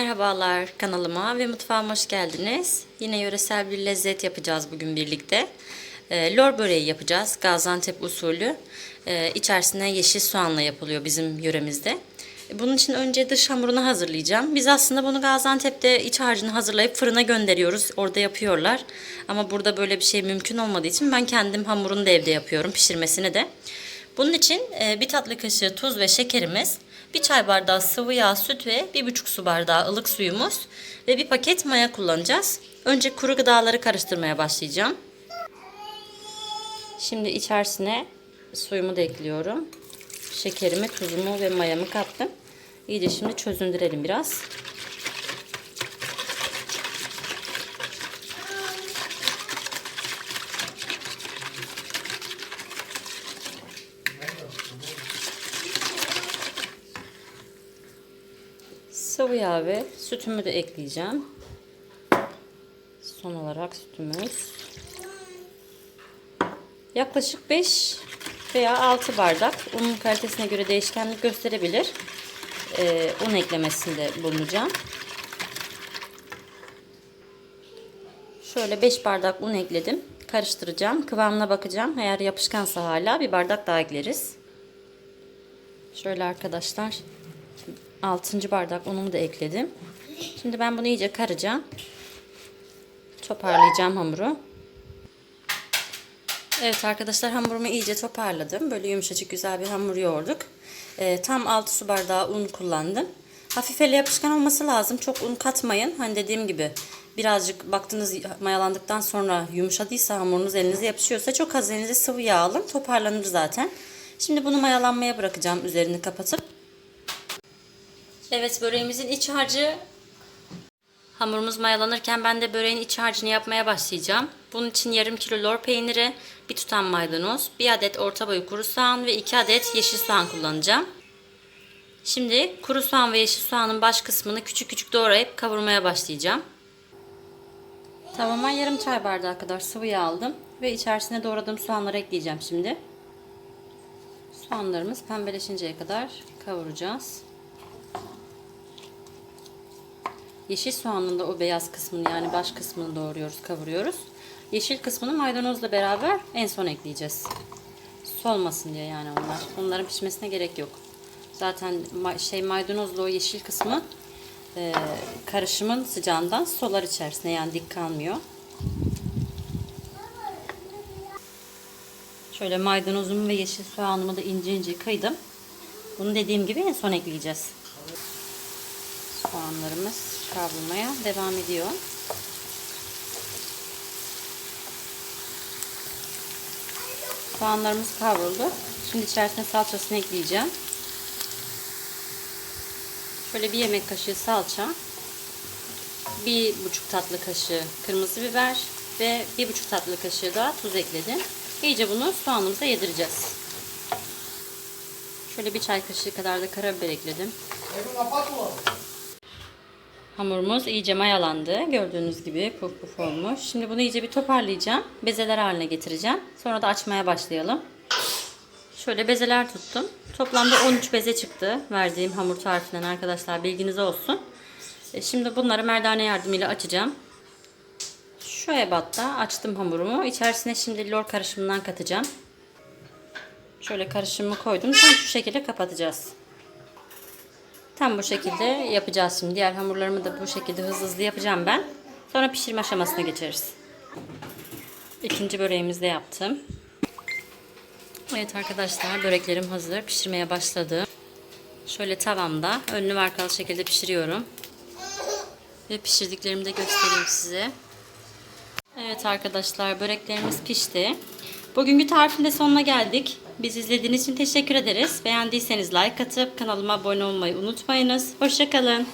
Merhabalar kanalıma ve mutfağıma hoş geldiniz. Yine yöresel bir lezzet yapacağız bugün birlikte. Ee, lor böreği yapacağız. Gaziantep usulü. Ee, içerisine yeşil soğanla yapılıyor bizim yöremizde. Bunun için önce dış hamurunu hazırlayacağım. Biz aslında bunu Gaziantep'te iç harcını hazırlayıp fırına gönderiyoruz. Orada yapıyorlar. Ama burada böyle bir şey mümkün olmadığı için ben kendim hamurunu da evde yapıyorum. Pişirmesini de. Bunun için e, bir tatlı kaşığı tuz ve şekerimiz, bir çay bardağı sıvı yağ, süt ve bir buçuk su bardağı ılık suyumuz ve bir paket maya kullanacağız. Önce kuru gıdaları karıştırmaya başlayacağım. Şimdi içerisine suyumu da ekliyorum. Şekerimi, tuzumu ve mayamı kattım. İyice şimdi çözündürelim biraz. Sıvı yağ ve sütümü de ekleyeceğim. Son olarak sütümüz. Yaklaşık 5 veya 6 bardak unun kalitesine göre değişkenlik gösterebilir. Ee, un eklemesinde bulunacağım. Şöyle 5 bardak un ekledim. Karıştıracağım. Kıvamına bakacağım. Eğer yapışkansa hala bir bardak daha ekleriz. Şöyle arkadaşlar 6. bardak unumu da ekledim. Şimdi ben bunu iyice karacağım. Toparlayacağım hamuru. Evet arkadaşlar hamurumu iyice toparladım. Böyle yumuşacık güzel bir hamur yoğurduk. Ee, tam 6 su bardağı un kullandım. Hafif ele yapışkan olması lazım. Çok un katmayın. Hani dediğim gibi birazcık baktınız mayalandıktan sonra yumuşadıysa hamurunuz elinize yapışıyorsa çok az elinize sıvı yağ alın. Toparlanır zaten. Şimdi bunu mayalanmaya bırakacağım üzerini kapatıp. Evet böreğimizin iç harcı Hamurumuz mayalanırken ben de böreğin iç harcını yapmaya başlayacağım. Bunun için yarım kilo lor peyniri, bir tutam maydanoz, bir adet orta boy kuru soğan ve iki adet yeşil soğan kullanacağım. Şimdi kuru soğan ve yeşil soğanın baş kısmını küçük küçük doğrayıp kavurmaya başlayacağım. Tavama yarım çay bardağı kadar sıvı yağ aldım ve içerisine doğradığım soğanları ekleyeceğim şimdi. Soğanlarımız pembeleşinceye kadar kavuracağız. Yeşil soğanın da o beyaz kısmını yani baş kısmını doğruyoruz, kavuruyoruz. Yeşil kısmını maydanozla beraber en son ekleyeceğiz. Solmasın diye yani onlar. Onların pişmesine gerek yok. Zaten şey maydanozla o yeşil kısmı e, karışımın sıcağından solar içerisine yani dik kalmıyor. Şöyle maydanozumu ve yeşil soğanımı da ince ince kıydım. Bunu dediğim gibi en son ekleyeceğiz. Soğanlarımız kavrulmaya devam ediyor. Soğanlarımız kavruldu. Şimdi içerisine salçasını ekleyeceğim. Şöyle bir yemek kaşığı salça, bir buçuk tatlı kaşığı kırmızı biber ve bir buçuk tatlı kaşığı da tuz ekledim. İyice bunu soğanımıza yedireceğiz. Şöyle bir çay kaşığı kadar da karabiber ekledim. Hamurumuz iyice mayalandı. Gördüğünüz gibi puf puf olmuş. Şimdi bunu iyice bir toparlayacağım. Bezeler haline getireceğim. Sonra da açmaya başlayalım. Şöyle bezeler tuttum. Toplamda 13 beze çıktı. Verdiğim hamur tarifinden arkadaşlar bilginiz olsun. E, Şimdi bunları merdane yardımıyla açacağım. Şu ebatta açtım hamurumu. İçerisine şimdi lor karışımından katacağım. Şöyle karışımı koydum. Tam şu şekilde kapatacağız. Tam bu şekilde yapacağız şimdi. Diğer hamurlarımı da bu şekilde hızlı hızlı yapacağım ben. Sonra pişirme aşamasına geçeriz. İkinci böreğimizi de yaptım. Evet arkadaşlar böreklerim hazır. Pişirmeye başladı. Şöyle tavamda önlü ve arkalı şekilde pişiriyorum. Ve pişirdiklerimi de göstereyim size. Evet arkadaşlar böreklerimiz pişti. Bugünkü tarifin de sonuna geldik. Biz izlediğiniz için teşekkür ederiz. Beğendiyseniz like atıp kanalıma abone olmayı unutmayınız. Hoşçakalın.